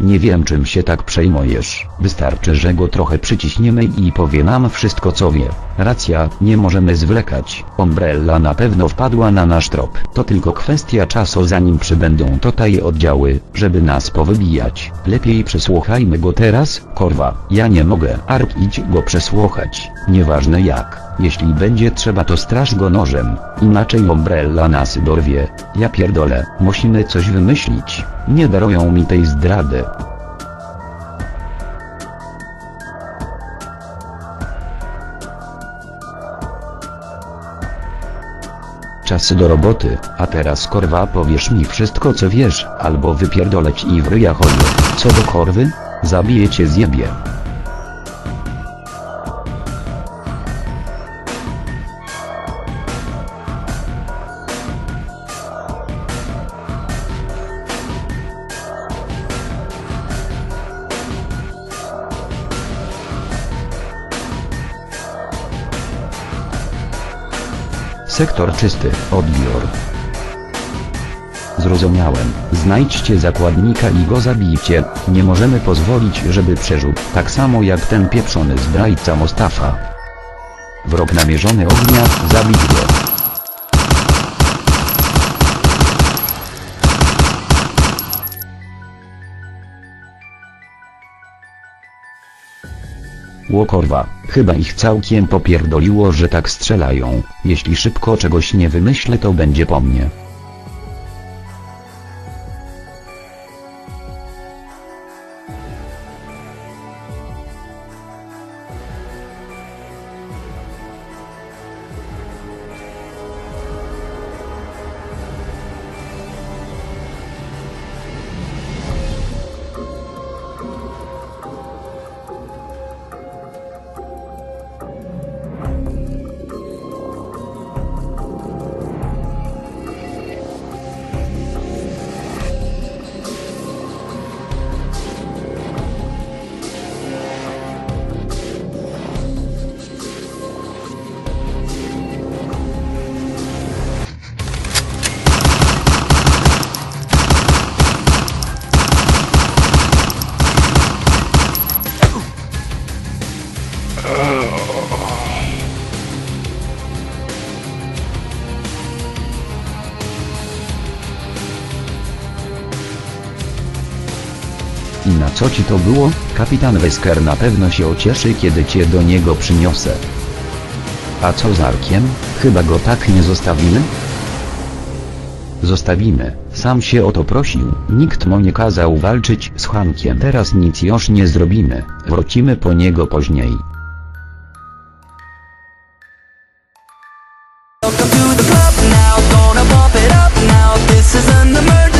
Nie wiem czym się tak przejmujesz. Wystarczy, że go trochę przyciśniemy i powie nam wszystko co wie. Racja, nie możemy zwlekać. Umbrella na pewno wpadła na nasz trop. To tylko kwestia czasu zanim przybędą tutaj oddziały, żeby nas powybijać. Lepiej przesłuchajmy go teraz, korwa. Ja nie mogę. Ark idź go przesłuchać. Nieważne jak. Jeśli będzie trzeba to straż go nożem. Inaczej Umbrella nas dorwie. Ja pierdolę. Musimy coś wymyślić. Nie darują mi tej zdrady. Czas do roboty, a teraz korwa powiesz mi wszystko co wiesz, albo wypierdolę ci i w. Co do korwy? Zabiję cię zjebie. Sektor czysty, odbiór. Zrozumiałem. Znajdźcie zakładnika i go zabijcie. Nie możemy pozwolić, żeby przeżył. Tak samo jak ten pieprzony zdrajca Mostafa. Wrog namierzony ognia, zabić go. Łokorwa, chyba ich całkiem popierdoliło, że tak strzelają. Jeśli szybko czegoś nie wymyślę to będzie po mnie. i na co ci to było? Kapitan Wesker na pewno się ocieszy kiedy cię do niego przyniosę. A co z Arkiem? Chyba go tak nie zostawimy? Zostawimy, sam się o to prosił, nikt mu nie kazał walczyć z Hankiem. Teraz nic już nie zrobimy, wrócimy po niego później. Welcome to the club now, gonna bump it up now, this is an emergency.